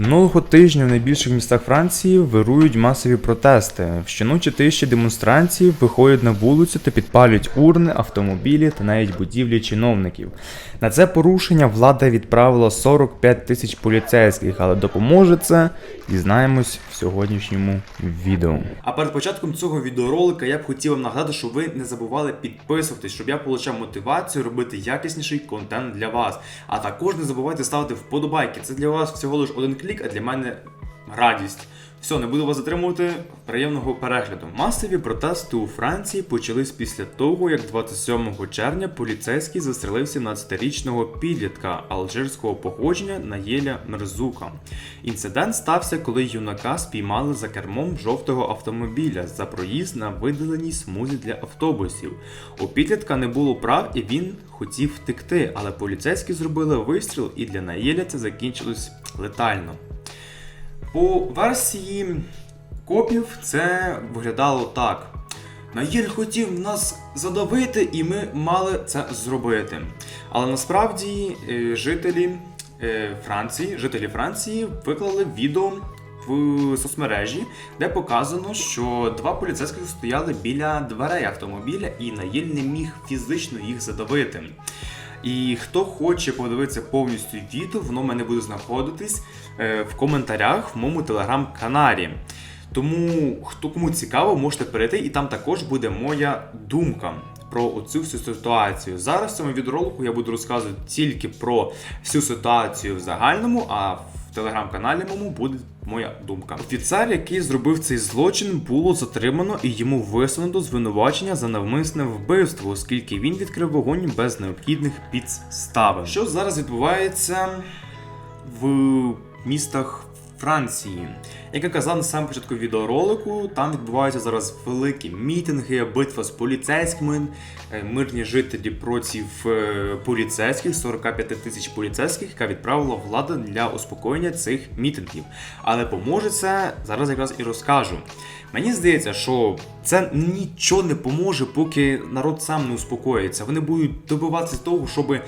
Минулого тижня в найбільших містах Франції вирують масові протести. Щоночі тисячі демонстрантів виходять на вулицю та підпалюють урни, автомобілі та навіть будівлі чиновників. На це порушення влада відправила 45 тисяч поліцейських, але допоможе це дізнаємось в сьогоднішньому відео. А перед початком цього відеоролика я б хотів вам нагадати, щоб ви не забували підписуватись, щоб я отримав мотивацію робити якісніший контент для вас. А також не забувайте ставити вподобайки. Це для вас всього лиш один клік, а для мене радість. Все, не буду вас затримувати. Приємного перегляду. Масові протести у Франції почались після того, як 27 червня поліцейський застрелив 17-річного підлітка алжирського походження Наєля Мерзука. Інцидент стався, коли юнака спіймали за кермом жовтого автомобіля за проїзд на видаленій смузі для автобусів. У підлітка не було прав і він хотів втекти, але поліцейські зробили вистріл, і для Наєля це закінчилось летально. По версії копів це виглядало так. Наєль хотів нас задавити, і ми мали це зробити. Але насправді е, жителі е, Франції, жителі Франції виклали відео в соцмережі, де показано, що два поліцейських стояли біля дверей автомобіля, і Наєль не міг фізично їх задавити. І хто хоче подивитися повністю відео, воно в мене буде знаходитись е, в коментарях в моєму телеграм-каналі. Тому, хто кому цікаво, можете перейти, і там також буде моя думка про оцю всю ситуацію. Зараз в цьому відеоролику я буду розказувати тільки про всю ситуацію в загальному, а в телеграм-каналі моєму буде моя думка. Офіцер, який зробив цей злочин, було затримано і йому висунуто звинувачення за навмисне вбивство, оскільки він відкрив вогонь без необхідних підставин. Що зараз відбувається в містах Франції. Як я казав на самому початку відеоролику, там відбуваються зараз великі мітинги, битва з поліцейськими, е, мирні жителі проти е, поліцейських, 45 тисяч поліцейських, яка відправила влада для успокоєння цих мітингів. Але поможе це зараз якраз і розкажу. Мені здається, що це нічого не поможе, поки народ сам не успокоїться. Вони будуть добиватися того, щоб е,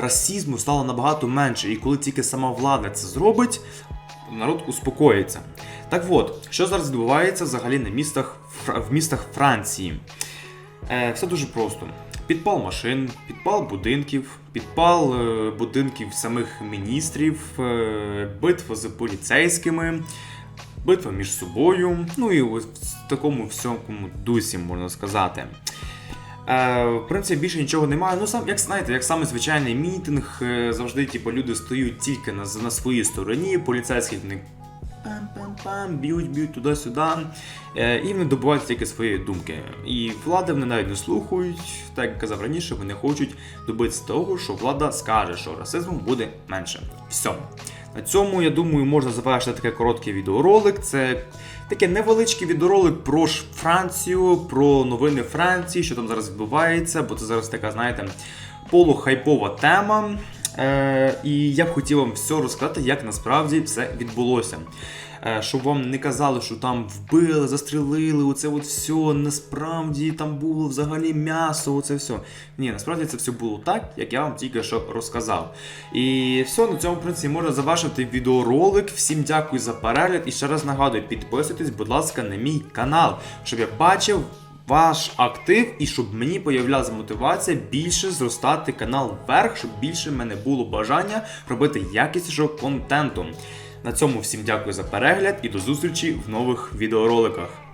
расізму стало набагато менше. І коли тільки сама влада це зробить, народ успокоїться. Так от, що зараз відбувається взагалі на містах, в містах Франції? Е, все дуже просто. Підпал машин, підпал будинків, підпал е, будинків самих міністрів, е, битва з поліцейськими, битва між собою. Ну і ось в такому всьому дусі можна сказати. Е, в принципі, більше нічого немає. Ну, сам, як знаєте, як саме звичайний мітинг, е, завжди типу, люди стоять тільки на, на своїй стороні, поліцейських не пам-пам-пам, б'ють, б'ють туди-сюди. Е, і вони добувають тільки свої думки. І влади вони навіть не слухають, так як казав раніше, вони хочуть добитися того, що влада скаже, що расизму буде менше. Все. На цьому, я думаю, можна завершити такий короткий відеоролик. Це такий невеличкий відеоролик про Францію, про новини Франції, що там зараз відбувається, бо це зараз така, знаєте, полухайпова тема. Е, і я б хотів вам все розказати, як насправді все відбулося. Е, щоб вам не казали, що там вбили, застрелили, оце от все, насправді там було взагалі м'ясо, оце все. Ні, насправді це все було так, як я вам тільки що розказав. І все, на цьому в принципі можна завершити відеоролик. Всім дякую за перегляд і ще раз нагадую, підписуйтесь, будь ласка, на мій канал, щоб я бачив. Ваш актив і щоб мені появлялася мотивація більше зростати канал вверх, щоб більше в мене було бажання робити якіснішого контенту. На цьому всім дякую за перегляд і до зустрічі в нових відеороликах.